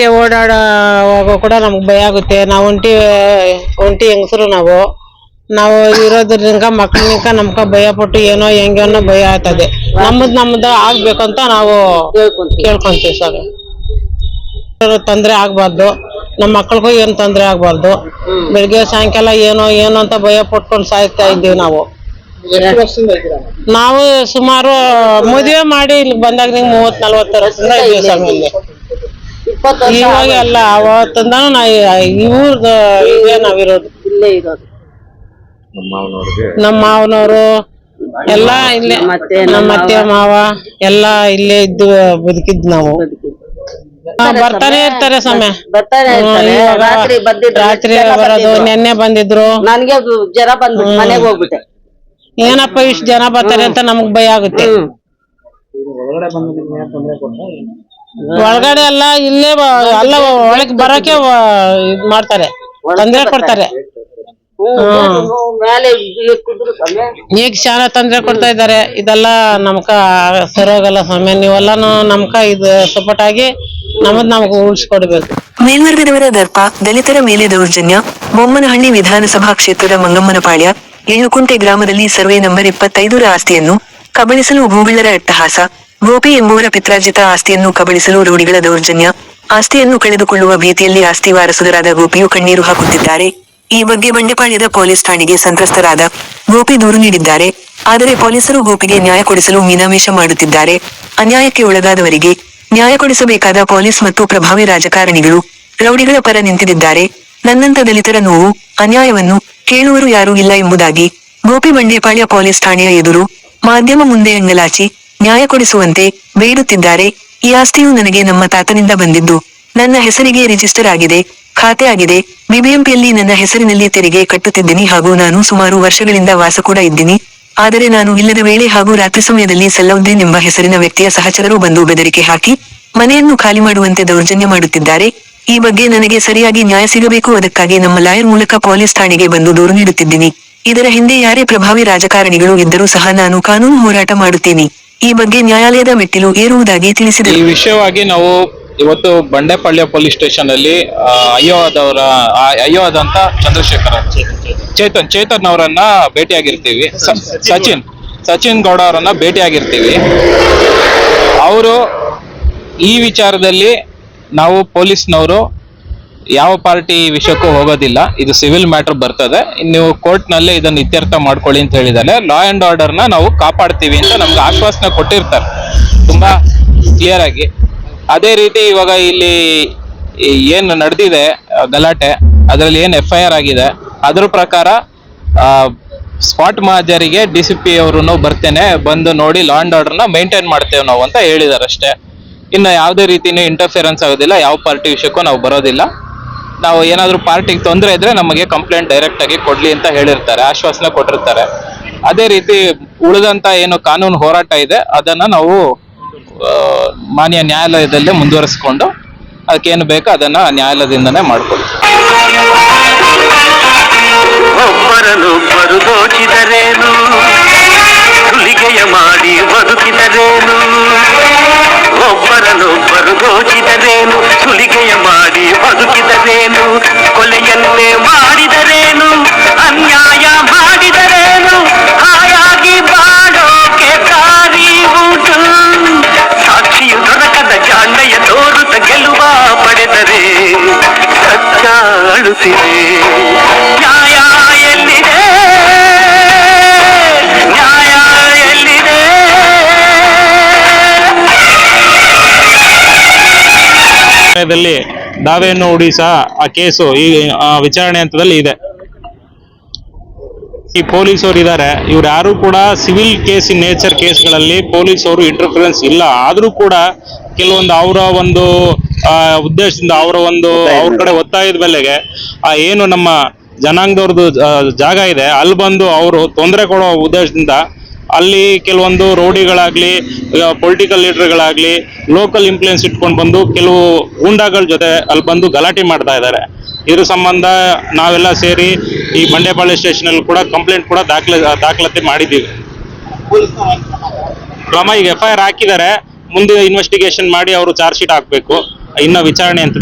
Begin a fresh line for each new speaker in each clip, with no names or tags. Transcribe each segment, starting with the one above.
ಆಚೆ ಓಡಾಡುವಾಗ ಕೂಡ ನಮ್ಗೆ ಭಯ ಆಗುತ್ತೆ. ನಾವು ಒಂಟಿ ಒಂಟಿ ಹೆಂಗಸರು ನಾವು. ನಾವು ಇರೋದ್ರಿಂದ ಮಕ್ಕಳನಿಕ ನಮ್ಕ ಭಯ ಪಟ್ಟು ಏನೋ ಹೆಂಗೆ ಅನ್ನೋ ಭಯ ಆಗ್ತದೆ. ನಮ್ಮದ್ ಆಗ್ಬೇಕು ಆಗ್ಬೇಕಂತ ನಾವು ಕೇಳ್ಕೊಂತೀವಿ ಸರ್. ತೊಂದರೆ ಆಗ್ಬಾರ್ದು. ನಮ್ಮ ಮಕ್ಕಳಿಗೂ ಏನು ತೊಂದರೆ ಆಗ್ಬಾರ್ದು. ಬೆಳಿಗ್ಗೆ ಸಾಯಂಕಾಲ ಏನೋ ಏನೋ ಅಂತ ಭಯ ಪಟ್ಕೊಂಡು ಸಾಯ್ತಾ ಇದ್ದೀವಿ ನಾವು. ನಾವು ಸುಮಾರು ಮದುವೆ ಮಾಡಿ ಇಲ್ಲಿ ಬಂದಾಗ ನಿಮ್ಗೆ ಮೂವತ್ ನಲ್ವತ್ತು ವರ್ಷದಿಂದ ಇದ್ದೀವಿ ಸ್ವಾಮಿ ಇಲ್ಲಿ. ಇವಾಗ ಎಲ್ಲ ಅವತ್ತಿಂದ ನಾ ಇವ್ರದ ಇದೇ ನಾವಿರೋದು.
ಇಲ್ಲೇ ಇರೋದು.
ನಮ್ಮ ಮಾವನವರು ಎಲ್ಲ ಇಲ್ಲೇ ನಮ್ಮ ಅತ್ತೆ ಮಾವ. ಎಲ್ಲ ಇಲ್ಲೇ ಇದ್ದು ಬದುಕಿದ್ ನಾವು. ಹಾ, ಬರ್ತಾನೆ ಇರ್ತಾರೆ ಸಮಯ.
ಬರ್ತಾನೆ ಇರ್ತಾರೆ. ರಾತ್ರಿ ಬಂದಿದ್ರು
ರಾತ್ರಿ
ಜನ
ಬರೋದು ನಿನ್ನೆ ಬಂದಿದ್ರು.
ನನ್ಗೆ ಜ್ವರ ಬಂದ್ಬಿಟ್ಟು ಮನೆಗೆ ಹೋಗ್ಬಿಟ್ಟೆ.
ಏನಪ್ಪ ಇಷ್ಟು ಜನ ಬರ್ತಾರೆ ಅಂತ ನಮ್ಗ್ ಭಯ ಆಗುತ್ತೆ. ಒಳಗಡೆ ಎಲ್ಲ ಇಲ್ಲೇ ಅಲ್ಲ ಒಳಗ್ ಬರಕ್ಕೆ ಇದ್ ಮಾಡ್ತಾರೆ. ತೊಂದ್ರೆ ಕೊಡ್ತಾರೆ. ಈಗ ಶಾಲೆ ತೊಂದ್ರೆ ಕೊಡ್ತಾ ಇದ್ದಾರೆ. ಇದೆಲ್ಲ ನಮ್ಕ ಸರೋಗಲ್ಲ ಸ್ವಾಮಿ. ನೀವೆಲ್ಲಾನು ನಮ್ಕ ಇದು ಸಪೋರ್ಟ್ ಆಗಿ ನಮದ್ ನಮಗ್ ಉಳಿಸ್ಕೊಡ್ಬೇಕು.
ಮೇಲ್ವರ್ಗದವರ ದರ್ಪ, ದಲಿತರ ಮೇಲೆ ದೌರ್ಜನ್ಯ, ಬೊಮ್ಮನಹಳ್ಳಿ ವಿಧಾನಸಭಾ ಕ್ಷೇತ್ರದ ಮಂಗಮ್ಮನಪಾಳ್ಯ ಎಳ್ಳುಕುಂಟೆ ಗ್ರಾಮದಲ್ಲಿ ಸರ್ವೆ ನಂಬರ್ ಇಪ್ಪತ್ತೈದರ ಆಸ್ತಿಯನ್ನು ಕಬಳಿಸಲು ಭೂಬಿಳ್ಳರ ಅಟ್ಟಹಾಸ ಗೋಪಿ ಎಂಬುವರ ಪಿತ್ರಾರ್ಜಿತ ಆಸ್ತಿಯನ್ನು ಕಬಳಿಸಲು ರೂಢಿಗಳ ದೌರ್ಜನ್ಯ. ಆಸ್ತಿಯನ್ನು ಕಳೆದುಕೊಳ್ಳುವ ಭೀತಿಯಲ್ಲಿ ಆಸ್ತಿ ವಾರಸುದರಾದ ಗೋಪಿಯು ಕಣ್ಣೀರು ಹಾಕುತ್ತಿದ್ದಾರೆ. ಈ ಬಗ್ಗೆ ಬಂಡೆಪಾಳ್ಯದ ಪೊಲೀಸ್ ಠಾಣೆಗೆ ಸಂತ್ರಸ್ತರಾದ ಗೋಪಿ ದೂರು ನೀಡಿದ್ದಾರೆ. ಆದರೆ ಪೊಲೀಸರು ಗೋಪಿಗೆ ನ್ಯಾಯ ಕೊಡಿಸಲು ಮೀನಾಮೇಷ ಮಾಡುತ್ತಿದ್ದಾರೆ. ಅನ್ಯಾಯಕ್ಕೆ ಒಳಗಾದವರಿಗೆ ನ್ಯಾಯ ಕೊಡಿಸಬೇಕಾದ ಪೊಲೀಸ್ ಮತ್ತು ಪ್ರಭಾವಿ ರಾಜಕಾರಣಿಗಳು ರೌಡಿಗಳ ಪರ ನಿಂತಿದ್ದಾರೆ. ನನ್ನಂತ ದಲಿತರ ನೋವು, ಅನ್ಯಾಯವನ್ನು ಕೇಳುವರು ಯಾರೂ ಇಲ್ಲ ಎಂಬುದಾಗಿ ಗೋಪಿ ಬಂಡೆಪಾಳ್ಯ ಪೊಲೀಸ್ ಠಾಣೆಯ ಎದುರು ಮಾಧ್ಯಮ ಮುಂದೆ ಅಂಗಲಾಚಿ ನ್ಯಾಯ ಕೊಡಿಸುವಂತೆ ಬೇಡುತ್ತಿದ್ದಾರೆ. ಈ ಆಸ್ತಿಯು ನನಗೆ ನಮ್ಮ ತಾತನಿಂದ ಬಂದಿದ್ದು. ನನ್ನ ಹೆಸರಿಗೆ ರಿಜಿಸ್ಟರ್ ಆಗಿದೆ, ಖಾತೆ ಆಗಿದೆ. ಬಿಬಿಎಂಪಿಯಲ್ಲಿ ನನ್ನ ಹೆಸರಿನಲ್ಲಿ ತೆರಿಗೆ ಕಟ್ಟುತ್ತಿದ್ದೀನಿ ಹಾಗೂ ನಾನು ಸುಮಾರು ವರ್ಷಗಳಿಂದ ವಾಸ ಕೂಡ ಇದ್ದೀನಿ. ಆದರೆ ನಾನು ಇಲ್ಲದ ವೇಳೆ ಹಾಗೂ ರಾತ್ರಿ ಸಮಯದಲ್ಲಿ ಸಲ್ಲೌದ್ದೀನ್ ಎಂಬ ಹೆಸರಿನ ವ್ಯಕ್ತಿಯ ಸಹಚರರು ಬಂದು ಬೆದರಿಕೆ ಹಾಕಿ ಮನೆಯನ್ನು ಖಾಲಿ ಮಾಡುವಂತೆ ದೌರ್ಜನ್ಯ ಮಾಡುತ್ತಿದ್ದಾರೆ. ಈ ಬಗ್ಗೆ ನನಗೆ ಸರಿಯಾಗಿ ನ್ಯಾಯ ಸಿಗಬೇಕು. ಅದಕ್ಕಾಗಿ ನಮ್ಮ ಲಾಯರ್ ಮೂಲಕ ಪೊಲೀಸ್ ಠಾಣೆಗೆ ಬಂದು ದೂರು ನೀಡುತ್ತಿದ್ದೀನಿ. ಇದರ ಹಿಂದೆ ಯಾರೇ ಪ್ರಭಾವಿ ರಾಜಕಾರಣಿಗಳು ಇದ್ದರೂ ಸಹ ನಾನು ಕಾನೂನು ಹೋರಾಟ ಮಾಡುತ್ತೇನೆ. ಈ ಬಗ್ಗೆ ನ್ಯಾಯಾಲಯದ ಮೆಟ್ಟಿಲು ಏರುವುದಾಗಿ ತಿಳಿಸಿದರು.
ಈ ವಿಷಯವಾಗಿ ನಾವು ಇವತ್ತು ಬಂಡೆಪಾಳ್ಯ ಪೊಲೀಸ್ ಸ್ಟೇಷನ್ ಅಲ್ಲಿ ಅಯ್ಯೋ ಆದವರ ಅಯ್ಯೋ ಆದಂತ ಚಂದ್ರಶೇಖರ ಚೇತನ್ ಚೇತನ್ ಅವರನ್ನ ಭೇಟಿಯಾಗಿರ್ತೀವಿ. ಸಚಿನ್ ಸಚಿನ್ ಗೌಡ ಅವರನ್ನ ಭೇಟಿಯಾಗಿರ್ತೀವಿ. ಅವರು ಈ ವಿಚಾರದಲ್ಲಿ ನಾವು ಪೊಲೀಸ್ನವರು ಯಾವ ಪಾರ್ಟಿ ವಿಷಯಕ್ಕೂ ಹೋಗೋದಿಲ್ಲ. ಇದು ಸಿವಿಲ್ ಮ್ಯಾಟರ್ ಬರ್ತದೆ. ನೀವು ಕೋರ್ಟ್ ನಲ್ಲೇ ಇದನ್ನ ಇತ್ಯರ್ಥ ಮಾಡ್ಕೊಳ್ಳಿ ಅಂತ ಹೇಳಿದ್ದಾರೆ ಲಾ ಅಂಡ್ ಆರ್ಡರ್ನ ನಾವು ಕಾಪಾಡ್ತೀವಿ ಅಂತ ನಮ್ಗೆ ಆಶ್ವಾಸನೆ ಕೊಟ್ಟಿರ್ತಾರೆ. ತುಂಬಾ ಕ್ಲಿಯರ್ ಆಗಿ. ಅದೇ ರೀತಿ ಇವಾಗ ಇಲ್ಲಿ ಏನು ನಡೆದಿದೆ, ಗಲಾಟೆ, ಅದರಲ್ಲಿ ಏನು ಎಫ್ ಐ ಆರ್ ಆಗಿದೆ, ಅದ್ರ ಪ್ರಕಾರ ಸ್ಪಾಟ್ ಮಹಾಜರಿಗೆ ಡಿ ಸಿ ಪಿ ಅವರು ಬರ್ತೇನೆ, ಬಂದು ನೋಡಿ ಲಾ ಅಂಡ್ ಆರ್ಡರ್ನ ಮೇಂಟೈನ್ ಮಾಡ್ತೇವೆ ನಾವು ಅಂತ ಹೇಳಿದಾರೆ ಅಷ್ಟೇ. ಇನ್ನು ಯಾವುದೇ ರೀತಿಯೂ ಇಂಟರ್ಫಿಯರೆನ್ಸ್ ಆಗೋದಿಲ್ಲ, ಯಾವ ಪಾರ್ಟಿ ವಿಷಯಕ್ಕೂ ನಾವು ಬರೋದಿಲ್ಲ. ನಾವು ಏನಾದರೂ ಪಾರ್ಟಿಗೆ ತೊಂದರೆ ಇದ್ರೆ ನಮಗೆ ಕಂಪ್ಲೇಂಟ್ ಡೈರೆಕ್ಟ್ ಆಗಿ ಕೊಡ್ಲಿ ಅಂತ ಹೇಳಿರ್ತಾರೆ, ಆಶ್ವಾಸನೆ ಕೊಟ್ಟಿರ್ತಾರೆ. ಅದೇ ರೀತಿ ಉಳಿದಂತ ಏನು ಕಾನೂನು ಹೋರಾಟ ಇದೆ, ಅದನ್ನ ನಾವು ಮಾನ್ಯ ನ್ಯಾಯಾಲಯದಲ್ಲೇ ಮುಂದುವರಿಸ್ಕೊಂಡು ಅದಕ್ಕೇನು ಬೇಕೋ ಅದನ್ನ ನ್ಯಾಯಾಲಯದಿಂದನೇ ಮಾಡ್ಕೊಳ್ತೀವಿ.
ಒಬ್ಬರನೊಬ್ಬರು ದೋಚಿದರೇನು ಸುಲಿಗೆಯ ಮಾಡಿ ಬದುಕಿದರೇನು? ಕೊಲೆಯನ್ನೇ ಮಾಡಿದರೇನು? ಅನ್ಯಾಯ ಮಾಡಿದರೇನು? ಹಾಯಾಗಿ ಬಾಡೋಕೆ ದಾರಿ ಉಂಟು. ಸಾಕ್ಷಿಯು ದೊರಕದ ಚಾಂಡಯ್ಯ ತೋರುತ್ತ ಗೆಲುವ ಪಡೆದರೆ ಸತ್ಯ ಅಳುತ್ತಿದೆ.
ನ್ಯಾಯಾಲಯದಲ್ಲಿ ದಾವೆಯನ್ನು ಹೂಡಿ ಆ ಕೇಸು ಈ ವಿಚಾರಣೆ ಹಂತದಲ್ಲಿ ಇದೆ. ಈ ಪೊಲೀಸರು ಇದ್ದಾರೆ ಇವ್ರು ಯಾರು ಕೂಡ ಸಿವಿಲ್ ಕೇಸ್ ಇನ್ ನೇಚರ್ ಕೇಸ್ಗಳಲ್ಲಿ ಪೊಲೀಸರು ಇಂಟರ್ಫರೆನ್ಸ್ ಇಲ್ಲ. ಆದ್ರೂ ಕೂಡ ಕೆಲವೊಂದು ಅವರ ಒಂದು ಉದ್ದೇಶದಿಂದ ಅವರ ಒಂದು, ಅವ್ರ ಕಡೆ ಒತ್ತಾಯದ ಮೇಲೆಗೆ, ಆ, ಏನು ನಮ್ಮ ಜನಾಂಗದವ್ರದ್ದು ಜಾಗ ಇದೆ. ಅಲ್ಲಿ ಬಂದು ಅವರು ತೊಂದರೆ ಕೊಡೋ ಉದ್ದೇಶದಿಂದ ಅಲ್ಲಿ ಕೆಲವೊಂದು ರೋಡಿಗಳಾಗ್ಲಿ ಪೊಲಿಟಿಕಲ್ ಲೀಡರ್ಗಳಾಗ್ಲಿ ಲೋಕಲ್ ಇನ್ಫ್ಲೂಯೆನ್ಸ್ ಇಟ್ಕೊಂಡು ಬಂದು ಕೆಲವು ಗೂಂಡಾಗಳ ಜೊತೆ ಅಲ್ಲಿ ಬಂದು ಗಲಾಟೆ ಮಾಡ್ತಾ ಇದ್ದಾರೆ ಇದ್ರ ಸಂಬಂಧ ನಾವೆಲ್ಲ ಸೇರಿ ಈ ಬಂಡೆಪಾಳ್ಯ ಸ್ಟೇಷನ್ ಅಲ್ಲಿ ಕೂಡ ಕಂಪ್ಲೇಂಟ್ ಕೂಡ ದಾಖಲೆ, ದಾಖಲಾತಿ ಮಾಡಿದ್ದೀವಿ ಕ್ರಮ ಈಗ ಎಫ್ ಐ ಆರ್ ಹಾಕಿದ್ದಾರೆ ಮುಂದೆ ಇನ್ವೆಸ್ಟಿಗೇಷನ್ ಮಾಡಿ ಅವರು ಚಾರ್ಜ್ ಶೀಟ್ ಹಾಕ್ಬೇಕು. ಇನ್ನ ವಿಚಾರಣೆ ಅಂತ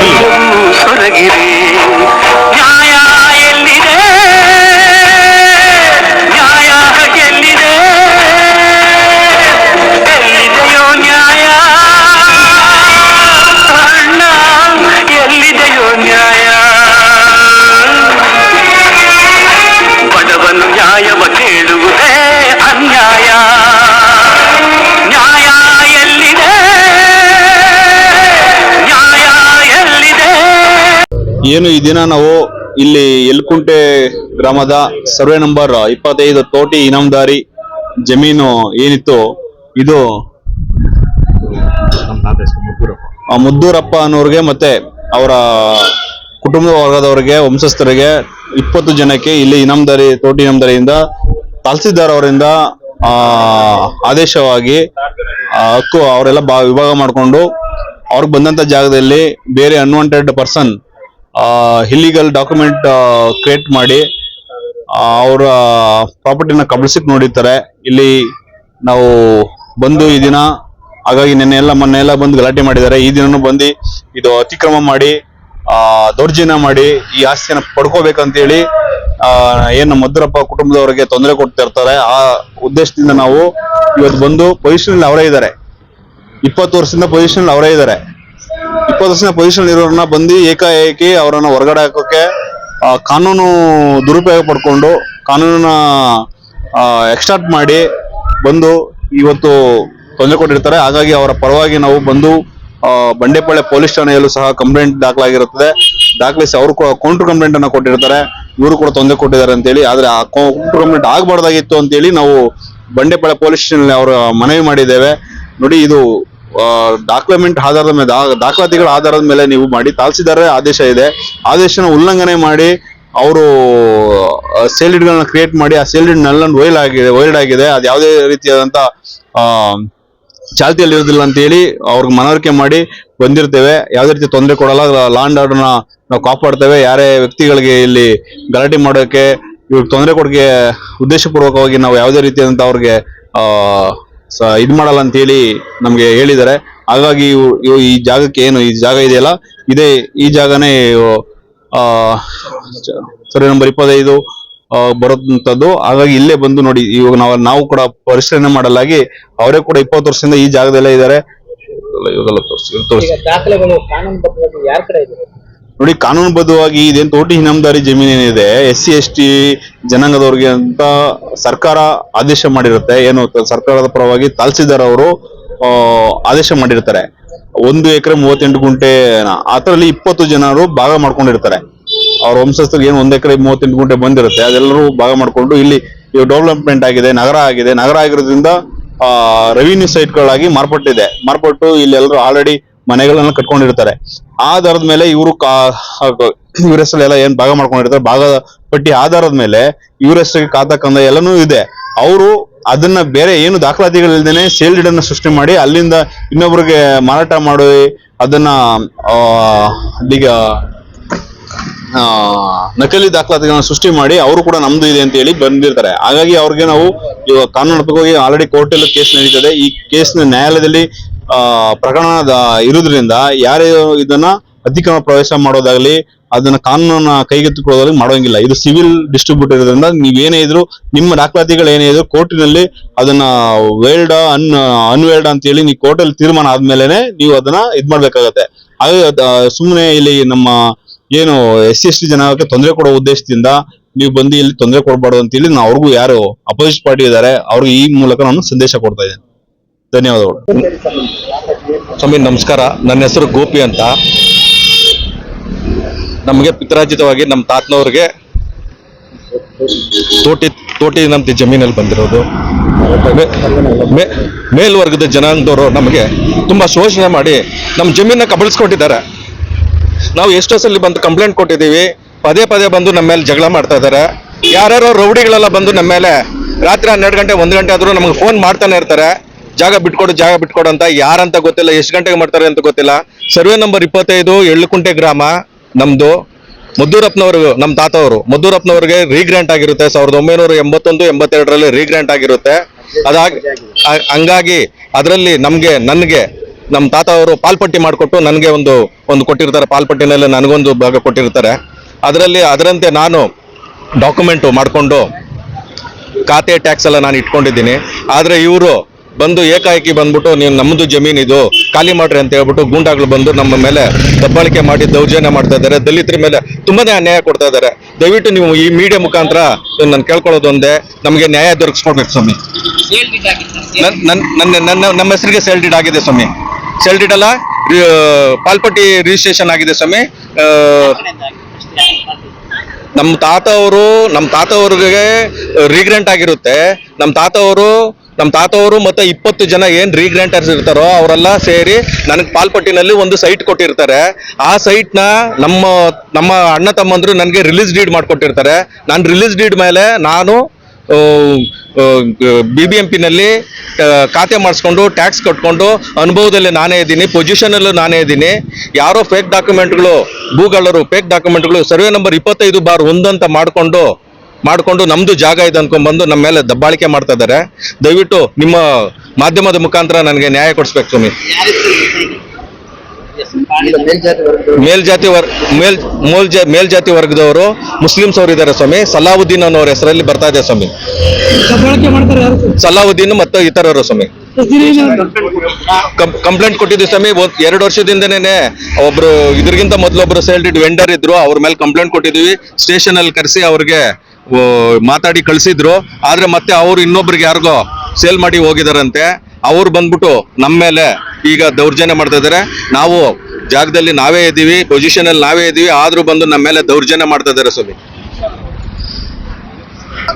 ಏನು ಈ ದಿನ ನಾವು ಇಲ್ಲಿ ಎಲ್ಕುಂಟೆ ಗ್ರಾಮದ ಸರ್ವೆ ನಂಬರ್ ಇಪ್ಪತ್ತೈದು ತೋಟಿ ಇನಾಮದಾರಿ ಜಮೀನು ಏನಿತ್ತು? ಇದು ಮುದ್ದೂರಪ್ಪ ಅನ್ನೋರಿಗೆ ಮತ್ತೆ ಅವರ ಕುಟುಂಬ ವರ್ಗದವರಿಗೆ, ವಂಶಸ್ಥರಿಗೆ ಇಪ್ಪತ್ತು ಜನಕ್ಕೆ ಇಲ್ಲಿ ಇನಾಮದಾರಿ, ತೋಟಿ ಇನಾಮದಾರಿಯಿಂದ ತಹಸೀಲ್ದಾರ್ ಅವರಿಂದ, ಆ, ಆದೇಶವಾಗಿ ಹಕ್ಕು ಅವರೆಲ್ಲ ವಿಭಾಗ ಮಾಡಿಕೊಂಡು ಅವ್ರಿಗೆ ಬಂದಂತ ಜಾಗದಲ್ಲಿ ಬೇರೆ unwanted person illegal document create ಮಾಡಿ ಅವರ ಪ್ರಾಪರ್ಟಿನ ಕಬಳಿಸಿ ನೋಡಿರ್ತಾರೆ. ಇಲ್ಲಿ ನಾವು ಬಂದು ಈ ದಿನ, ಹಾಗಾಗಿ ನಿನ್ನೆ ಎಲ್ಲ ಮೊನ್ನೆ ಎಲ್ಲ ಬಂದು ಗಲಾಟೆ ಮಾಡಿದ್ದಾರೆ. ಈ ದಿನನೂ ಬಂದು ಇದು ಅತಿಕ್ರಮ ಮಾಡಿ ದೌರ್ಜನ್ಯ ಮಾಡಿ, ಈ ಆಸ್ತಿಯನ್ನು ಪಡ್ಕೋಬೇಕಂತೇಳಿ ಏನು ಮದ್ದರಪ್ಪ ಕುಟುಂಬದವರಿಗೆ ತೊಂದರೆ ಕೊಡ್ತಾ ಇರ್ತಾರೆ. ಆ ಉದ್ದೇಶದಿಂದ ನಾವು ಇವತ್ತು ಬಂದು ಪೊಸಿಷನ್ ಅವರೇ ಇದ್ದಾರೆ. ಇಪ್ಪತ್ತು ವರ್ಷದಿಂದ ಪೊಸಿಷನ್ ಅವರೇ ಇದ್ದಾರೆ. ಇಪ್ಪತ್ತು ವರ್ಷದ ಪೊಸಿಷನ್ ಇರೋರನ್ನ ಬಂದು ಏಕಾಏಕಿ ಅವರನ್ನ ಹೊರಗಡೆ ಹಾಕೋಕೆ ಕಾನೂನು ದುರುಪಯೋಗ ಪಡ್ಕೊಂಡು, ಕಾನೂನನ್ನ ಎಕ್ಸ್ಟಾರ್ಟ್ ಮಾಡಿ ಬಂದು ಇವತ್ತು ತೊಂದರೆ ಕೊಟ್ಟಿರ್ತಾರೆ. ಹಾಗಾಗಿ ಅವರ ಪರವಾಗಿ ನಾವು ಬಂದು ಬಂಡೆಪಾಳ್ಯ ಪೊಲೀಸ್ ಠಾಣೆಯಲ್ಲೂ ಸಹ ಕಂಪ್ಲೇಂಟ್ ದಾಖಲಾಗಿರುತ್ತದೆ. ದಾಖಲಿಸಿ ಅವರು ಕೌಂಟರ್ ಕಂಪ್ಲೇಂಟ್ ಅನ್ನ ಕೊಟ್ಟಿರ್ತಾರೆ. ಇವರು ಕೂಡ ತೊಂದರೆ ಕೊಟ್ಟಿದ್ದಾರೆ ಅಂತೇಳಿ. ಆದ್ರೆ ಆ ಕೌಂಟರ್ ಕಂಪ್ಲೇಂಟ್ ಆಗಬಾರ್ದಾಗಿತ್ತು ಅಂತೇಳಿ ನಾವು ಬಂಡೆಪಾಳ್ಯ ಪೊಲೀಸ್ ಸ್ಟೇಷನ್ ಅವರ ಮನವಿ ಮಾಡಿದ್ದೇವೆ. ನೋಡಿ, ಇದು ಡಾಕ್ಯುಮೆಂಟ್ ಆಧಾರದ ಮೇಲೆ ದಾಖಲಾತಿಗಳ ಆಧಾರದ ಮೇಲೆ ನೀವು ಮಾಡಿ ತಹಸೀಲ್ದಾರ್ ಆದೇಶ ಇದೆ. ಆದೇಶನ ಉಲ್ಲಂಘನೆ ಮಾಡಿ ಅವರು ಸೇಲ್ಡ್ಗಳನ್ನ ಕ್ರಿಯೇಟ್ ಮಾಡಿ, ಆ ಸೇಲ್ಡ್ ನೆಲ್ಲ ವೈಲ್ ಆಗಿದೆ ವೈಲ್ಡ್ ಆಗಿದೆ. ಅದು ಯಾವುದೇ ರೀತಿಯಾದಂತ, ಆ ಚಾಲ್ತಿಯಲ್ಲಿ ಇರೋದಿಲ್ಲ ಅಂತ ಹೇಳಿ ಅವ್ರಿಗೆ ಮನವರಿಕೆ ಮಾಡಿ ಬಂದಿರ್ತೇವೆ. ಯಾವುದೇ ರೀತಿ ತೊಂದರೆ ಕೊಡಲ್ಲ. ಲಾ ಅಂಡ್ ಆರ್ಡರ್ನ ನಾವು ಕಾಪಾಡ್ತೇವೆ. ಯಾರೇ ವ್ಯಕ್ತಿಗಳಿಗೆ ಇಲ್ಲಿ ಗಲಾಟೆ ಮಾಡೋಕೆ, ಇವ್ರಿಗೆ ತೊಂದರೆ ಕೊಡೋಕೆ ಉದ್ದೇಶಪೂರ್ವಕವಾಗಿ ನಾವು ಯಾವುದೇ ರೀತಿಯಾದಂತ ಅವ್ರಿಗೆ ಇದ್ ಮಾಡಲ್ಲ ಅಂತ ಹೇಳಿ ನಮ್ಗೆ ಹೇಳಿದ್ದಾರೆ. ಹಾಗಾಗಿ ಈ ಜಾಗಕ್ಕೆ ಏನು ಈ ಜಾಗ ಇದೆಯಲ್ಲ, ಇದೇ ಈ ಜಾಗನೇ ಸರಿ ನಂಬರ್ ಇಪ್ಪತ್ತೈದು ಬರುವಂತದ್ದು. ಹಾಗಾಗಿ ಇಲ್ಲೇ ಬಂದು ನೋಡಿ, ಇವಾಗ ನಾವು ನಾವು ಕೂಡ ಪರಿಶೀಲನೆ ಮಾಡಲಾಗಿ ಅವರೇ ಕೂಡ ಇಪ್ಪತ್ತು ವರ್ಷದಿಂದ ಈ ಜಾಗದಲ್ಲೇ ಇದ್ದಾರೆ. ಇವಾಗೆಲ್ಲ ತೋರ್ಸಿ- ತೋರ್ಸಿ. ನೋಡಿ, ಕಾನೂನುಬದ್ಧವಾಗಿ ಇದೇನು ತೋಟಿ ಇನಾಮದಾರಿ ಜಮೀನು ಏನಿದೆ, ಎಸ್ ಸಿ, ಎಸ್ ಟಿ ಜನಾಂಗದವ್ರಿಗೆ ಅಂತ ಸರ್ಕಾರ ಆದೇಶ ಮಾಡಿರುತ್ತೆ. ಏನು, ಸರ್ಕಾರದ ಪರವಾಗಿ ತಹಸೀಲ್ದಾರ್ ಅವರು ಆದೇಶ ಮಾಡಿರ್ತಾರೆ. ಒಂದು ಎಕರೆ ಮೂವತ್ತೆಂಟು ಗುಂಟೆ, ಅದರಲ್ಲಿ ಇಪ್ಪತ್ತು ಜನರು ಭಾಗ ಮಾಡ್ಕೊಂಡಿರ್ತಾರೆ. ಅವ್ರ ವಂಶಸ್ಥರಿಗೆ ಏನು ಒಂದ್ ಎಕರೆ ಮೂವತ್ತೆಂಟು ಗುಂಟೆ ಬಂದಿರುತ್ತೆ, ಅದೆಲ್ಲರೂ ಭಾಗ ಮಾಡ್ಕೊಂಡು ಇಲ್ಲಿ ಡೆವಲಪ್ಮೆಂಟ್ ಆಗಿದೆ, ನಗರ ಆಗಿದೆ. ನಗರ ಆಗಿರೋದ್ರಿಂದ ರೆವಿನ್ಯೂ ಸೈಟ್ಗಳಾಗಿ ಮಾರ್ಪಟ್ಟಿದೆ. ಮಾರ್ಪಟ್ಟು ಇಲ್ಲಿ ಎಲ್ಲರೂ ಆಲ್ರೆಡಿ ಮನೆಗಳನ್ನ ಕಟ್ಕೊಂಡಿರ್ತಾರೆ. ಆಧಾರದ ಮೇಲೆ ಇವರು ಕಾ ಇವ್ರ ಎಲ್ಲ ಏನ್ ಭಾಗ ಮಾಡ್ಕೊಂಡಿರ್ತಾರೆ, ಭಾಗ ಪಟ್ಟಿ ಆಧಾರದ ಮೇಲೆ ಇವ್ರ ಹೆಸರಿಗೆ ಖಾತಾ ಎಲ್ಲನೂ ಇದೆ. ಅವರು ಅದನ್ನ ಬೇರೆ ಏನು ದಾಖಲಾತಿಗಳಿಲ್ದೇನೆ ಸೇಲ್ ಡೀಡ್ ಅನ್ನ ಸೃಷ್ಟಿ ಮಾಡಿ ಅಲ್ಲಿಂದ ಇನ್ನೊಬ್ರಿಗೆ ಮಾರಾಟ ಮಾಡಿ, ಅದನ್ನ ಈಗ ನಕಲಿ ದಾಖಲಾತಿಗಳನ್ನ ಸೃಷ್ಟಿ ಮಾಡಿ ಅವರು ಕೂಡ ನಮ್ದು ಇದೆ ಅಂತ ಹೇಳಿ ಬಂದಿರ್ತಾರೆ. ಹಾಗಾಗಿ ಅವ್ರಿಗೆ ನಾವು ಇವಾಗ ಹೋಗಿ ಆಲ್ರೆಡಿ ಕೋರ್ಟ್ ಅಲ್ಲಿ ಕೇಸ್ ನಡೀತದೆ. ಈ ಕೇಸ್ನ ನ್ಯಾಯಾಲಯದಲ್ಲಿ ಪ್ರಕರಣ ಇರುವುದರಿಂದ ಯಾರು ಇದನ್ನ ಅತಿಕ್ರಮ ಪ್ರವೇಶ ಮಾಡೋದಾಗ್ಲಿ, ಅದನ್ನ ಕಾನೂನನ್ನ ಕೈಗೆತ್ತಿಕೊಳ್ಳೋದಾಗ್ಲಿ ಮಾಡೋಂಗಿಲ್ಲ. ಇದು ಸಿವಿಲ್ ಡಿಸ್ಟ್ರಿಬ್ಯೂಟ್ ಇರೋದ್ರಿಂದ ನೀವೇನೇ ಇದ್ರು, ನಿಮ್ಮ ದಾಖಲಾತಿಗಳು ಏನೇ ಇದ್ರು ಕೋರ್ಟಿನಲ್ಲಿ ಅದನ್ನ ವೇಲ್ಡ್ ಅನ್ ಅನ್ವೇಲ್ಡ್ ಅಂತ ಹೇಳಿ ನೀವು ಕೋರ್ಟಲ್ಲಿ ತೀರ್ಮಾನ ಆದ್ಮೇಲೆನೆ ನೀವು ಅದನ್ನ ಇದ್ ಮಾಡ್ಬೇಕಾಗತ್ತೆ ಹಾಗೆ ಸುಮ್ಮನೆ ಇಲ್ಲಿ ನಮ್ಮ ಏನು ಎಸ್ ಸಿ ಎಸ್ ಟಿ ಜನಾಂಗಕ್ಕೆ ತೊಂದರೆ ಕೊಡೋ ಉದ್ದೇಶದಿಂದ ನೀವು ಬಂದು ಇಲ್ಲಿ ತೊಂದರೆ ಕೊಡಬಾರ್ದು ಅಂತ ಹೇಳಿ ನಾವು ಅವ್ರಿಗೂ ಯಾರು ಅಪೋಸಿಟ್ ಪಾರ್ಟಿ ಇದ್ದಾರೆ, ಅವ್ರಿಗೆ ಈ ಮೂಲಕ ನಾನು ಸಂದೇಶ ಕೊಡ್ತಾ ಇದ್ದೇನೆ. ಧನ್ಯವಾದಗಳು.
ಸ್ವಾಮಿ, ನಮಸ್ಕಾರ. ನನ್ನ ಹೆಸರು ಗೋಪಿ ಅಂತ. ನಮಗೆ ಪಿತ್ರಾರ್ಜಿತವಾಗಿ ನಮ್ಮ ತಾತನವ್ರಿಗೆ ತೋಟಿ ತೋಟಿ ನಮ್ದು ಜಮೀನಲ್ಲಿ ಬಂದಿರೋದು. ಮೇಲ್ವರ್ಗದ ಜನಾಂಗದವರು ನಮಗೆ ತುಂಬಾ ಶೋಷಣೆ ಮಾಡಿ ನಮ್ಮ ಜಮೀನ ಕಬಳಿಸ್ಕೊಟ್ಟಿದ್ದಾರೆ. ನಾವು ಎಷ್ಟೋ ಸಲ ಬಂದು ಕಂಪ್ಲೇಂಟ್ ಕೊಟ್ಟಿದ್ದೀವಿ, ಪದೇ ಪದೇ ಬಂದು ನಮ್ಮ ಮೇಲೆ ಜಗಳ ಮಾಡ್ತಾ ಇದ್ದಾರೆ. ಯಾರ್ಯಾರೋ ರೌಡಿಗಳೆಲ್ಲ ಬಂದು ನಮ್ಮ ಮೇಲೆ ರಾತ್ರಿ ಹನ್ನೆರಡು ಗಂಟೆ, ಒಂದು ಗಂಟೆ ಆದರೂ ನಮಗೆ ಫೋನ್ ಮಾಡ್ತಾನೆ ಇರ್ತಾರೆ. ಜಾಗ ಬಿಟ್ಕೊಡು ಜಾಗ ಬಿಟ್ಕೊಡು ಅಂತ ಯಾರಂತ ಗೊತ್ತಿಲ್ಲ, ಎಷ್ಟು ಗಂಟೆಗೆ ಮಾಡ್ತಾರೆ ಅಂತ ಗೊತ್ತಿಲ್ಲ. ಸರ್ವೆ ನಂಬರ್ ಇಪ್ಪತ್ತೈದು ಎಳ್ಳುಕುಂಟೆ ಗ್ರಾಮ ನಮ್ದು. ಮದ್ದೂರಪ್ಪನವ್ರಿಗೂ ನಮ್ಮ ತಾತವರು, ಮದ್ದೂರಪ್ಪನವ್ರಿಗೆ ರೀಗ್ರ್ಯಾಂಟ್ ಆಗಿರುತ್ತೆ. ಸಾವಿರದ ಒಂಬೈನೂರ ಎಂಬತ್ತೊಂದು, ಎಂಬತ್ತೆರಡರಲ್ಲಿ ರೀಗ್ರ್ಯಾಂಟ್ ಆಗಿರುತ್ತೆ. ಅದಾಗಿ ಹಂಗಾಗಿ, ಅದರಲ್ಲಿ ನಮಗೆ, ನನಗೆ ನಮ್ಮ ತಾತ ಅವರು ಪಾಲ್ಪಟ್ಟಿ ಮಾಡಿಕೊಟ್ಟು ನನಗೆ ಒಂದು ಒಂದು ಕೊಟ್ಟಿರ್ತಾರೆ. ಪಾಲ್ಪಟ್ಟಿನಲ್ಲಿ ನನಗೊಂದು ಭಾಗ ಕೊಟ್ಟಿರ್ತಾರೆ. ಅದರಲ್ಲಿ ಅದರಂತೆ ನಾನು ಡಾಕ್ಯುಮೆಂಟು ಮಾಡಿಕೊಂಡು ಖಾತೆ ಟ್ಯಾಕ್ಸ್ ಎಲ್ಲ ನಾನು ಇಟ್ಕೊಂಡಿದ್ದೀನಿ. ಆದರೆ ಇವರು ಬಂದು ಏಕಾಏಕಿ ಬಂದ್ಬಿಟ್ಟು ನೀವು ನಮ್ಮದು ಜಮೀನು ಇದು ಖಾಲಿ ಮಾಡ್ರಿ ಅಂತ ಹೇಳ್ಬಿಟ್ಟು ಗೂಂಡಾಗಳು ಬಂದು ನಮ್ಮ ಮೇಲೆ ದಬ್ಬಾಳಿಕೆ ಮಾಡಿ ದೌರ್ಜನ್ಯ ಮಾಡ್ತಾ ಇದ್ದಾರೆ. ದಲಿತರ ಮೇಲೆ ತುಂಬಾನೇ ಅನ್ಯಾಯ ಕೊಡ್ತಾ ಇದ್ದಾರೆ. ದಯವಿಟ್ಟು ನೀವು ಈ ಮೀಡಿಯಾ ಮುಖಾಂತರ ನಾನು ಕೇಳ್ಕೊಳ್ಳೋದು ಒಂದೇ. ನಮಗೆ ನ್ಯಾಯ ದೊರಕಿಸ್ಕೊಡ್ಬೇಕು ಸ್ವಾಮಿ. ನನ್- ನನ್- ನನ್ನ ನನ್ನ ನಮ್ಮ ಹೆಸರಿಗೆ ಸೆಲ್ಡಿಡ್ ಆಗಿದೆ ಸ್ವಾಮಿ. ರಿ- ಪಾಲ್ಪಟ್ಟಿ ರಿಜಿಸ್ಟ್ರೇಷನ್ ಆಗಿದೆ ಸ್ವಾಮಿ. ನಮ್ಮ ತಾತ ಅವರು ನಮ್ಮ ತಾತ ಅವ್ರಿಗೆ ರೀಗ್ರೆಂಟ್ ಆಗಿರುತ್ತೆ. ನಮ್ಮ ತಾತ ಅವರು ನಮ್ಮ ತಾತ ಅವರು ಮತ್ತೆ ಇಪ್ಪತ್ತು ಜನ ಏನ್ ರೀಗ್ರೆಂಟರ್ಸ್ ಇರ್ತಾರೋ ಅವರೆಲ್ಲ ಸೇರಿ ನನಗೆ ಪಾಲ್ಪಟ್ಟಿನಲ್ಲಿ ಒಂದು ಸೈಟ್ ಕೊಟ್ಟಿರ್ತಾರೆ. ಆ ಸೈಟ್ನ ನಮ್ಮ ನಮ್ಮ ಅಣ್ಣ ತಮ್ಮಂದ್ರು ನನಗೆ ರಿಲೀಸ್ ಡೀಡ್ ಮಾಡ್ಕೊಟ್ಟಿರ್ತಾರೆ. ನಾನು ರಿಲೀಸ್ ಡೀಡ್ ಮೇಲೆ ನಾನು ಬಿ ಬಿ ಎಂ ಪಿನಲ್ಲಿ ಖಾತೆ ಮಾಡಿಸ್ಕೊಂಡು ಟ್ಯಾಕ್ಸ್ ಕಟ್ಕೊಂಡು, ಅನುಭವದಲ್ಲಿ ನಾನೇ ಇದ್ದೀನಿ ಪೊಸಿಷನಲ್ಲೂ ನಾನೇ ಇದ್ದೀನಿ. ಯಾರೋ ಫೇಕ್ ಡಾಕ್ಯುಮೆಂಟ್ಗಳು ಭೂಗಳರು ಫೇಕ್ ಡಾಕ್ಯುಮೆಂಟ್ಗಳು ಸರ್ವೆ ನಂಬರ್ ಇಪ್ಪತ್ತೈದು ಬಾರ್ ಒಂದಂತ ಮಾಡಿಕೊಂಡು ಮಾಡಿಕೊಂಡು ನಮ್ಮದು ಜಾಗ ಇದೆ ಅನ್ಕೊಂಡ್ಬಂದು ನಮ್ಮ ಮೇಲೆ ದಬ್ಬಾಳಿಕೆ ಮಾಡ್ತಾ ಇದ್ದಾರೆ. ದಯವಿಟ್ಟು ನಿಮ್ಮ ಮಾಧ್ಯಮದ ಮುಖಾಂತರ ನನಗೆ ನ್ಯಾಯ ಕೊಡಿಸ್ಬೇಕು ಸ್ವಾಮಿ. ಮೇಲ್ಜಾತಿ ವರ್ಗ ಮೇಲ್ ಮೇಲ್ ಜಾ- ಮೇಲ್ಜಾತಿ ವರ್ಗದವರು ಮುಸ್ಲಿಮ್ಸ್ ಅವರು ಇದ್ದಾರೆ ಸ್ವಾಮಿ. ಸಲಾವುದ್ದೀನ್ ಅನ್ನೋರ ಹೆಸರಲ್ಲಿ ಬರ್ತಾ ಇದೆ ಸ್ವಾಮಿ. ಸಲಾವುದ್ದೀನ್ ಮತ್ತು ಇತರರು ಸ್ವಾಮಿ. ಕಂಪ್ಲೇಂಟ್ ಕೊಟ್ಟಿದ್ವಿ ಸ್ವಾಮಿ. ಎರಡು ವರ್ಷದಿಂದನೇ ಒಬ್ರು ಇದ್ರಿಗಿಂತ ಮೊದಲೊಬ್ರು ಸೇಲ್ಡ್ ವೆಂಡರ್ ಇದ್ರು. ಅವ್ರ ಮೇಲೆ ಕಂಪ್ಲೇಂಟ್ ಕೊಟ್ಟಿದ್ವಿ ಸ್ಟೇಷನ್ ಅಲ್ಲಿ ಕರೆಸಿ ಅವ್ರಿಗೆ ಮಾತಾಡಿ ಕಳಿಸಿದ್ರು. ಆದ್ರೆ ಮತ್ತೆ ಅವ್ರು ಇನ್ನೊಬ್ರಿಗೆ ಯಾರಿಗೋ ಸೇಲ್ ಮಾಡಿ ಹೋಗಿದಾರಂತೆ. ಅವ್ರು ಬಂದ್ಬಿಟ್ಟು ನಮ್ಮ ಮೇಲೆ ಈಗ ದೌರ್ಜನ್ಯ ಮಾಡ್ತಾ ಇದಾರೆ. ನಾವು ಜಾಗದಲ್ಲಿ ನಾವೇ ಇದ್ದೀವಿ ಪೊಸಿಷನ್ ಅಲ್ಲಿ ನಾವೇ ಇದ್ದೀವಿ ಆದ್ರೂ ಬಂದು ನಮ್ಮ ಮೇಲೆ ದೌರ್ಜನ್ಯ ಮಾಡ್ತಾ ಇದಾರೆ ಸ್ವಾಮಿ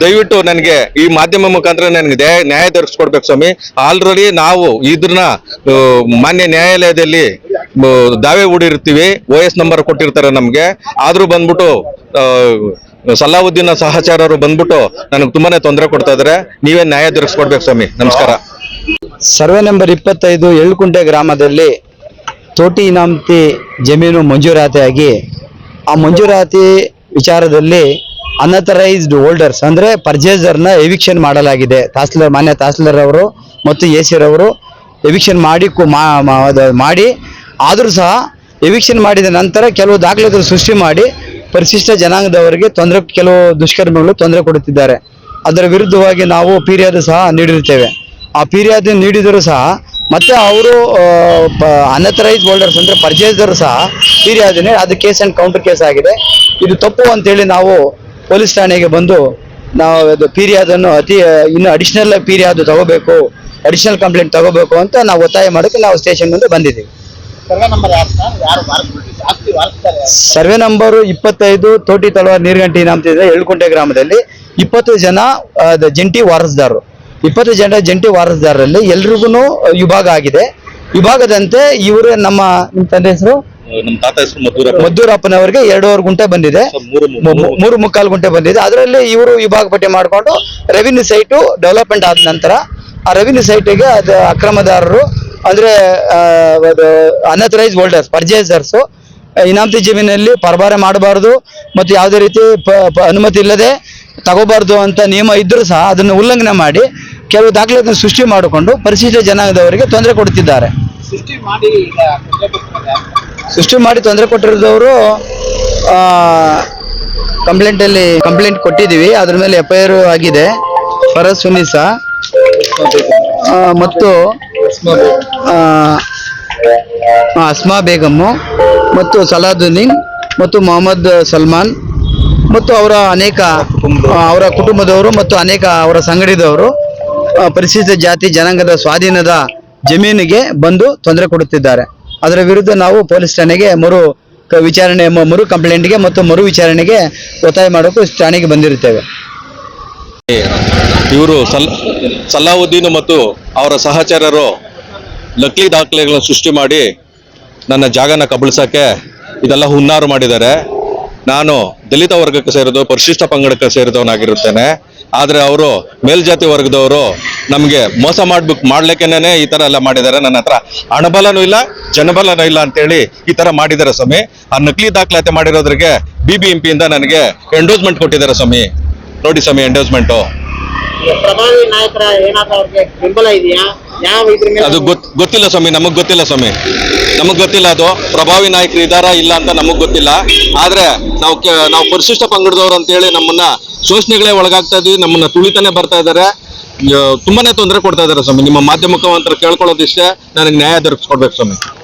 ದಯವಿಟ್ಟು ನನಗೆ ಈ ಮಾಧ್ಯಮ ಮುಖಾಂತರ ನನಗೆ ನ್ಯಾಯ ದೊರಕಿಸ್ಕೊಡ್ಬೇಕು ಸ್ವಾಮಿ. ಆಲ್ರೆಡಿ ನಾವು ಇದನ್ನ ಮಾನ್ಯ ನ್ಯಾಯಾಲಯದಲ್ಲಿ ದಾವೆ ಹೂಡಿರ್ತೀವಿ ಓ ಎಸ್ ನಂಬರ್ ಕೊಟ್ಟಿರ್ತಾರೆ ನಮ್ಗೆ. ಆದ್ರೂ ಬಂದ್ಬಿಟ್ಟು ಸಲಾವುದ್ದೀನ ಸಹಚಾರರು ಬಂದ್ಬಿಟ್ಟು ನನಗೆ ತುಂಬಾನೇ ತೊಂದರೆ ಕೊಡ್ತಾ ಇದಾರೆ. ನೀವೇ ನ್ಯಾಯ ದೊರಕಿಸ್ಕೊಡ್ಬೇಕು ಸ್ವಾಮಿ. ನಮಸ್ಕಾರ.
ಸರ್ವೆ ನಂಬರ್ ಇಪ್ಪತ್ತೈದು ಎಳ್ಕುಂಟೆ ಗ್ರಾಮದಲ್ಲಿ ತೋಟಿ ಇನಾಮತಿ ಜಮೀನು ಮಂಜೂರಾತಿಯಾಗಿ. ಆ ಮಂಜೂರಾತಿ ವಿಚಾರದಲ್ಲಿ ಅನಥರೈಸ್ಡ್ ಹೋಲ್ಡರ್ಸ್ ಅಂದರೆ ಪರ್ಚೇಸರ್ನ ಎವಿಕ್ಷನ್ ಮಾಡಲಾಗಿದೆ. ತಹಸೀಲ್ದಾರ್, ಮಾನ್ಯ ತಹಸೀಲ್ದಾರ್ ಅವರು ಮತ್ತು ಎ ಸಿರವರು ಎವಿಕ್ಷನ್ ಮಾಡಿ ಮಾಡಿ. ಆದರೂ ಸಹ ಎವಿಕ್ಷನ್ ಮಾಡಿದ ನಂತರ ಕೆಲವು ದಾಖಲೆಗಳು ಸೃಷ್ಟಿ ಮಾಡಿ ಪರಿಶಿಷ್ಟ ಜನಾಂಗದವರಿಗೆ ತೊಂದರೆ ಕೆಲವು ದುಷ್ಕರ್ಮಿಗಳು ತೊಂದರೆ ಕೊಡುತ್ತಿದ್ದಾರೆ. ಅದರ ವಿರುದ್ಧವಾಗಿ ನಾವು ಫಿರ್ಯಾದು ಸಹ ನೀಡಿರುತ್ತೇವೆ. ಆ ಫಿರ್ಯಾದಿ ನೀಡಿದರೂ ಸಹ ಮತ್ತೆ ಅವರು ಅನಥರೈಸ್ ಹೋಲ್ಡರ್ಸ್ ಅಂದ್ರೆ ಪರ್ಚೇಸರು ಸಹ ಫಿರ್ಯಾದಿನೇ ಅದು ಕೇಸ್ ಅಂಡ್ ಕೌಂಟರ್ ಕೇಸ್ ಆಗಿದೆ. ಇದು ತಪ್ಪು ಅಂತೇಳಿ ನಾವು ಪೊಲೀಸ್ ಠಾಣೆಗೆ ಬಂದು ನಾವು ಅದು ಫಿರ್ಯಾದನ್ನು ಅತಿ ಇನ್ನು ಅಡಿಷನಲ್ ಫಿರ್ಯಾದು ತಗೋಬೇಕು ಅಡಿಷನಲ್ ಕಂಪ್ಲೇಂಟ್ ತಗೋಬೇಕು ಅಂತ ನಾವು ಒತ್ತಾಯ ಮಾಡೋಕ್ಕೆ ನಾವು ಸ್ಟೇಷನ್ ಮುಂದೆ ಬಂದಿದ್ದೀವಿ.
ಸರ್ವೆ ನಂಬರ್
ಇಪ್ಪತ್ತೈದು ತೋಟಿ ತಳವಾರ ನೀರ್ಗಂಟಿ ಇದೆ ಎಳ್ಕುಂಟೆ ಗ್ರಾಮದಲ್ಲಿ ಇಪ್ಪತ್ತು ಜನ ಜಂಟಿ ವಾರಸ್ದಾರರು. ಇಪ್ಪತ್ತು ಜನ ಜಂಟಿ ವಾರದಾರರಲ್ಲಿ ಎಲ್ರಿಗೂ ವಿಭಾಗ ಆಗಿದೆ. ವಿಭಾಗದಂತೆ ಇವರು ನಮ್ಮ ನಿಮ್ಮ ತಂದೆ ಹೆಸರು?
ನಮ್ಮ ತಾತ ಹೆಸರು ಮದ್ದೂರಪ್ಪ.
ಮದ್ದೂರಪ್ಪನವರಿಗೆ ಎರಡೂವರೆ ಗುಂಟೆ ಬಂದಿದೆ.
ಮೂರು
ಮುಕ್ಕಾಲು ಗುಂಟೆ ಬಂದಿದೆ. ಅದರಲ್ಲಿ ಇವರು ವಿಭಾಗ ಪಟ್ಟಿ ಮಾಡಿಕೊಂಡು ರೆವಿನ್ಯೂ ಸೈಟು ಡೆವಲಪ್ಮೆಂಟ್ ಆದ ನಂತರ ಆ ರೆವಿನ್ಯೂ ಸೈಟಿಗೆ ಅದು ಅಕ್ರಮದಾರರು ಅಂದ್ರೆ ಅನಥರೈಸ್ ಹೋಲ್ಡರ್ಸ್ ಪರ್ಚೇಸರ್ಸು ಇನಾಮತಿ ಜಮೀನಲ್ಲಿ ಪರಭಾರೆ ಮಾಡಬಾರ್ದು ಮತ್ತು ಯಾವುದೇ ರೀತಿ ಅನುಮತಿ ಇಲ್ಲದೆ ತಗೋಬಾರ್ದು ಅಂತ ನಿಯಮ ಇದ್ದರೂ ಸಹ ಅದನ್ನು ಉಲ್ಲಂಘನೆ ಮಾಡಿ ಕೆಲವು ದಾಖಲೆಗಳನ್ನು ಸೃಷ್ಟಿ ಮಾಡಿಕೊಂಡು ಪರಿಶಿಷ್ಟ ಜನಾಂಗದವರಿಗೆ ತೊಂದರೆ ಕೊಡುತ್ತಿದ್ದಾರೆ.
ಸೃಷ್ಟಿ ಮಾಡಿ ತೊಂದ್ರೆ ಕೊಡ್ತಾರೆ ಯಾರು?
ಸೃಷ್ಟಿ ಮಾಡಿ ತೊಂದರೆ ಕೊಟ್ಟಿರೋದವರು ಕಂಪ್ಲೇಂಟಲ್ಲಿ ಕಂಪ್ಲೇಂಟ್ ಕೊಟ್ಟಿದ್ದೀವಿ. ಅದ್ರ ಮೇಲೆ ಎಫ್ ಐ ಆರ್ ಆಗಿದೆ. ಫರಸ್ ಸುನಿಸಾ ಮತ್ತು ಅಸ್ಮಾ ಬೇಗಮ್ ಮತ್ತು ಸಲಾದುದ್ದೀನ್ ಮತ್ತು ಮೊಹಮ್ಮದ್ ಸಲ್ಮಾನ್ ಮತ್ತು ಅವರ ಅನೇಕ ಅವರ ಕುಟುಂಬದವರು ಮತ್ತು ಅನೇಕ ಅವರ ಸಂಗಡಿದವರು. ಪರಿಶಿಷ್ಟ ಜಾತಿ ಜನಾಂಗದ ಸ್ವಾಧೀನದ ಜಮೀನಿಗೆ ಬಂದು ತೊಂದರೆ ಕೊಡುತ್ತಿದ್ದಾರೆ. ಅದರ ವಿರುದ್ಧ ನಾವು ಪೊಲೀಸ್ ಠಾಣೆಗೆ ಮರು ವಿಚಾರಣೆ ಮರು ಕಂಪ್ಲೇಂಟ್ಗೆ ಮತ್ತು ಮರು ವಿಚಾರಣೆಗೆ ಒತ್ತಾಯ ಮಾಡೋಕ್ಕೂ ಠಾಣೆಗೆ ಬಂದಿರುತ್ತೇವೆ.
ಇವರು ಸಲ್, ಸಲಾವುದ್ದೀನ್ ಮತ್ತು ಅವರ ಸಹಚರರು ನಕಲಿ ದಾಖಲೆಗಳನ್ನು ಸೃಷ್ಟಿ ಮಾಡಿ ನನ್ನ ಜಾಗನ ಕಬಳಿಸೋಕ್ಕೆ ಇದೆಲ್ಲ ಹುನ್ನಾರು ಮಾಡಿದ್ದಾರೆ. ನಾನು ದಲಿತ ವರ್ಗಕ್ಕೆ ಸೇರಿದ, ಪರಿಶಿಷ್ಟ ಪಂಗಡಕ್ಕೆ ಸೇರಿದವನಾಗಿರುತ್ತೇನೆ. ಆದ್ರೆ ಅವರು ಮೇಲ್ಜಾತಿ ವರ್ಗದವರು ನಮಗೆ ಮೋಸ ಮಾಡ್ಬೇಕು, ಮಾಡ್ಲಿಕ್ಕೆನೇನೆ ಈ ತರ ಎಲ್ಲ ಮಾಡಿದ್ದಾರೆ. ನನ್ನ ಹತ್ರ ಹಣಬಲನೂ ಇಲ್ಲ, ಜನಬಲನೂ ಇಲ್ಲ ಅಂತೇಳಿ ಈ ತರ ಮಾಡಿದ್ದಾರೆ ಸ್ವಾಮಿ. ಆ ನಕಲಿ ದಾಖಲಾತಿ ಮಾಡಿರೋದ್ರಿಗೆ ಬಿ ಬಿ ಎಂ ಪಿಯಿಂದ ನನಗೆ ಎಂಡೋಸ್ಮೆಂಟ್ ಕೊಟ್ಟಿದ್ದಾರೆ ಸ್ವಾಮಿ. ನೋಡಿ ಸ್ವಾಮಿ ಎಂಡೋಸ್ಮೆಂಟು
ಪ್ರಭಾವಿ ನಾಯಕರ ಏನಾದ್ರು ಬೆಂಬಲ ಇದೆಯಾ?
ಅದು ಗೊತ್, ಗೊತ್ತಿಲ್ಲ ಸ್ವಾಮಿ, ನಮಗ್ ಗೊತ್ತಿಲ್ಲ ಸ್ವಾಮಿ. ನಮಗ್ ಗೊತ್ತಿಲ್ಲ ಅದು. ಪ್ರಭಾವಿ ನಾಯಕರು ಇದಾರ ಇಲ್ಲ ಅಂತ ನಮಗ್ ಗೊತ್ತಿಲ್ಲ. ಆದ್ರೆ ನಾವು ನಾವು ಪರಿಶಿಷ್ಟ ಪಂಗಡದವ್ರು ಅಂತ ಹೇಳಿ ನಮ್ಮನ್ನ ಶೋಷಣೆಗಳೇ ಒಳಗಾಗ್ತಾ ಇದ್ವಿ, ನಮ್ಮನ್ನ ತುಳಿತಾನೆ ಬರ್ತಾ ಇದಾರೆ. ತುಂಬಾನೇ ತೊಂದರೆ ಕೊಡ್ತಾ ಇದಾರೆ ಸ್ವಾಮಿ. ನಿಮ್ಮ ಮಾಧ್ಯಮ ಮುಖಾಂತರ ಕೇಳ್ಕೊಳ್ಳೋದಿಷ್ಟೇ ನನಗೆ ನ್ಯಾಯ ದೊರಕಿಸ್ಕೊಡ್ಬೇಕು ಸ್ವಾಮಿ.